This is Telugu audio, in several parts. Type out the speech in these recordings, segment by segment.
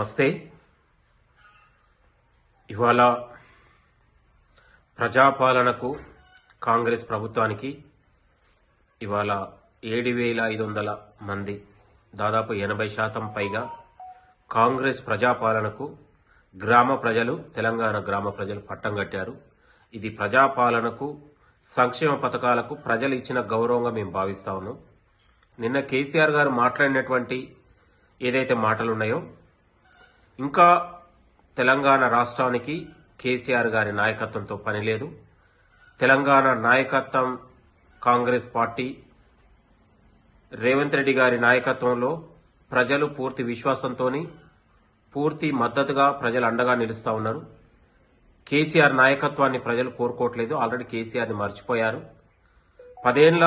నమస్తే. ఇవాళ ప్రజాపాలనకు కాంగ్రెస్ ప్రభుత్వానికి ఇవాళ ఏడు వేల ఐదు వందల మంది దాదాపు ఎనభై శాతం పైగా కాంగ్రెస్ ప్రజాపాలనకు గ్రామ ప్రజలు తెలంగాణ గ్రామ ప్రజలు పట్టం కట్టారు. ఇది ప్రజాపాలనకు సంక్షేమ పథకాలకు ప్రజలు ఇచ్చిన గౌరవంగా మేము భావిస్తా ఉన్నాం. నిన్న కేసీఆర్ గారు మాట్లాడినటువంటి ఏదైతే మాటలు ఉన్నాయో ఇంకా తెలంగాణ రాష్ట్రానికి కేసీఆర్ గారి నాయకత్వంతో పని లేదు. తెలంగాణ నాయకత్వం కాంగ్రెస్ పార్టీ రేవంత్ రెడ్డి గారి నాయకత్వంలో ప్రజలు పూర్తి విశ్వాసంతోని పూర్తి మద్దతుగా ప్రజలు అండగా నిలుస్తా ఉన్నారు. కేసీఆర్ నాయకత్వాన్ని ప్రజలు కోరుకోవట్లేదు. ఆల్రెడీ కేసీఆర్ని మర్చిపోయారు. పదేళ్ళ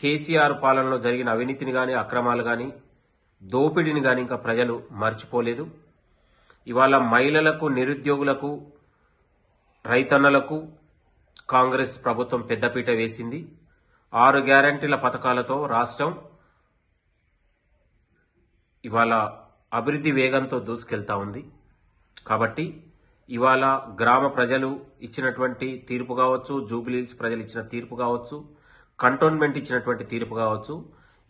కేసీఆర్ పాలనలో జరిగిన అవినీతిని గాని అక్రమాలు గాని దోపిడీని గాని ఇంకా ప్రజలు మర్చిపోలేదు. ఇవాళ మహిళలకు నిరుద్యోగులకు రైతన్నలకు కాంగ్రెస్ ప్రభుత్వం పెద్దపీట వేసింది. ఆరు గ్యారంటీల పథకాలతో రాష్ట్రం ఇవాళ అభివృద్ధి వేగంతో దూసుకెళ్తా ఉంది. కాబట్టి ఇవాళ గ్రామ ప్రజలు ఇచ్చినటువంటి తీర్పు కావచ్చు జూబిలీస్ ప్రజలు ఇచ్చిన తీర్పు కావచ్చు కంటోన్మెంట్ ఇచ్చినటువంటి తీర్పు కావచ్చు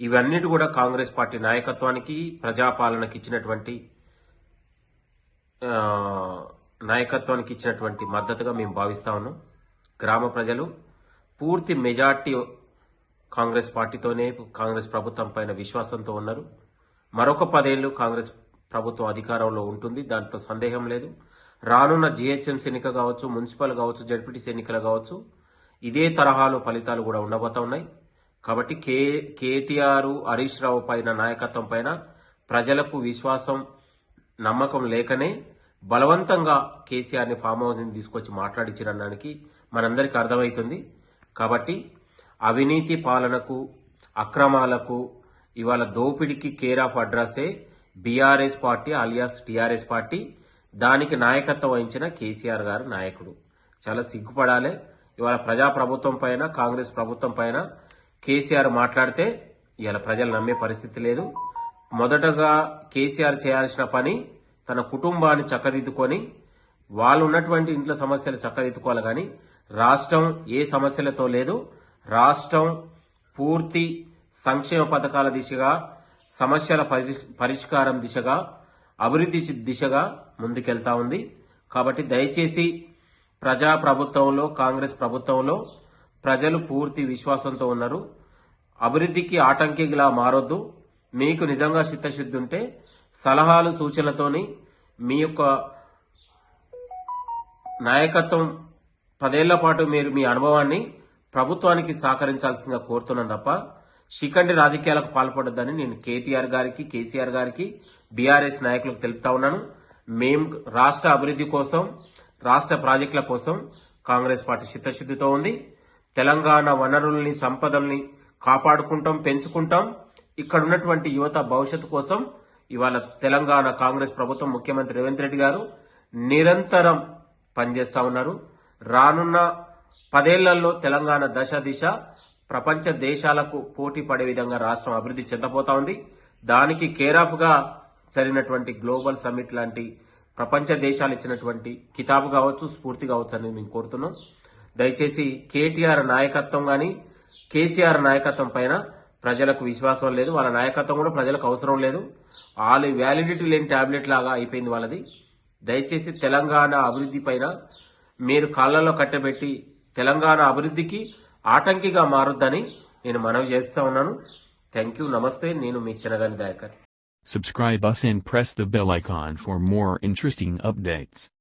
ఇవన్నిటి కూడా కాంగ్రెస్ పార్టీ నాయకత్వానికి ప్రజాపాలనకి ఇచ్చినటువంటి నాయకత్వానికి ఇచ్చినటువంటి మద్దతుగా మేము భావిస్తా ఉన్నాం. గ్రామ ప్రజలు పూర్తి మెజార్టీ కాంగ్రెస్ పార్టీతోనే కాంగ్రెస్ ప్రభుత్వం పైన విశ్వాసంతో ఉన్నారు. మరొక పదేళ్ళు కాంగ్రెస్ ప్రభుత్వం అధికారంలో ఉంటుంది. దాంట్లో సందేహం లేదు. రానున్న జిహెచ్ఎంసీ ఎన్నిక కావచ్చు మున్సిపల్ కావచ్చు జడ్పీటీసీ ఎన్నికలు కావచ్చు ఇదే తరహాలో ఫలితాలు కూడా ఉండబోతా ఉన్నాయి. కాబట్టి కే కేటీఆర్ హరీష్ రావు పైన నాయకత్వం పైన ప్రజలకు విశ్వాసం నమ్మకం లేకనే బలవంతంగా కేసీఆర్ని ఫామ్ హౌస్ని తీసుకొచ్చి మాట్లాడించడానికి మనందరికీ అర్థమవుతుంది. కాబట్టి అవినీతి పాలనకు అక్రమాలకు ఇవాళ దోపిడికి care of అడ్రస్సే BRS party alias TRS party. దానికి నాయకత్వం వహించిన కేసీఆర్ గారు నాయకుడు. చాలా సిగ్గుపడాలి. ఇవాళ ప్రజా ప్రభుత్వం పైన కాంగ్రెస్ ప్రభుత్వం పైన కేసీఆర్ మాట్లాడితే ఇవాళ ప్రజలు నమ్మే పరిస్థితి లేదు. మొదటగా కేసీఆర్ చేయాల్సిన పని తన కుటుంబాన్ని చక్కదిద్దుకొని వాళ్ళు ఉన్నటువంటి ఇంట్లో సమస్యలు చక్కదిద్దుకోవాలి కానీ రాష్ట్రం ఏ సమస్యలతో లేదు. రాష్ట్రం పూర్తి సంక్షేమ పథకాల దిశగా సమస్యల పరిష్కారం దిశగా అభివృద్ధి దిశగా ముందుకెళ్తా ఉంది. కాబట్టి దయచేసి ప్రజా ప్రభుత్వంలో కాంగ్రెస్ ప్రభుత్వంలో ప్రజలు పూర్తి విశ్వాసంతో ఉన్నారు. అభివృద్ధికి ఆటంకిలా మారొద్దు. మీకు నిజంగా చిత్తశుద్ధి ఉంటే సలహాలు సూచనలతోని మీ యొక్క నాయకత్వం పదేళ్ళ పాటు మీరు మీ అనుభవాన్ని ప్రభుత్వానికి సహకరించాల్సిందిగా కోరుతున్నాను తప్ప శిఖండి రాజకీయాలకు పాల్పడొద్దని నేను కేటీఆర్ గారికి కేసీఆర్ గారికి బీఆర్ఎస్ నాయకులకు తెలుపుతా ఉన్నాను. మేము రాష్ట్ర అభివృద్ధి కోసం రాష్ట్ర ప్రాజెక్టుల కోసం కాంగ్రెస్ పార్టీ చిత్తశుద్ధితో ఉంది. తెలంగాణ వనరుల్ని సంపదల్ని కాపాడుకుంటాం పెంచుకుంటాం. ఇక్కడ ఉన్నటువంటి యువత భవిష్యత్తు కోసం ఇవాళ తెలంగాణ కాంగ్రెస్ ప్రభుత్వం ముఖ్యమంత్రి రేవంత్ రెడ్డి గారు నిరంతరం పనిచేస్తూ ఉన్నారు. రానున్న పదేళ్ళలో తెలంగాణ దశ దిశ ప్రపంచ దేశాలకు పోటీ పడే విధంగా రాష్ట్రం అభివృద్ధి చెందబోతా ఉంది. దానికి కేరాఫ్గా జరిగినటువంటి గ్లోబల్ సమ్మిట్ లాంటి ప్రపంచ దేశాలు ఇచ్చినటువంటి కితాబు కావచ్చు స్ఫూర్తి కావచ్చు అని మేము కోరుతున్నాం. దయచేసి కేటీఆర్ నాయకత్వం కానీ కేసీఆర్ నాయకత్వం పైన ప్రజలకు విశ్వాసం లేదు వాళ్ళ నాయకత్వం కూడా ప్రజలకు అవసరం లేదు. వాళ్ళ వ్యాలిడిటీ లేని టాబ్లెట్ లాగా అయిపోయింది వాళ్ళది. దయచేసి తెలంగాణ అభివృద్ధి పైన మీరు కాళ్ళలో కట్టబెట్టి తెలంగాణ అభివృద్ధికి ఆటంకిగా మారొద్దని నేను మనవి చేస్తా ఉన్నాను. థ్యాంక్ యూ నమస్తే. నేను మీ చిన్నగాని Dayakar. Subscribe us and press the bell icon for more interesting updates.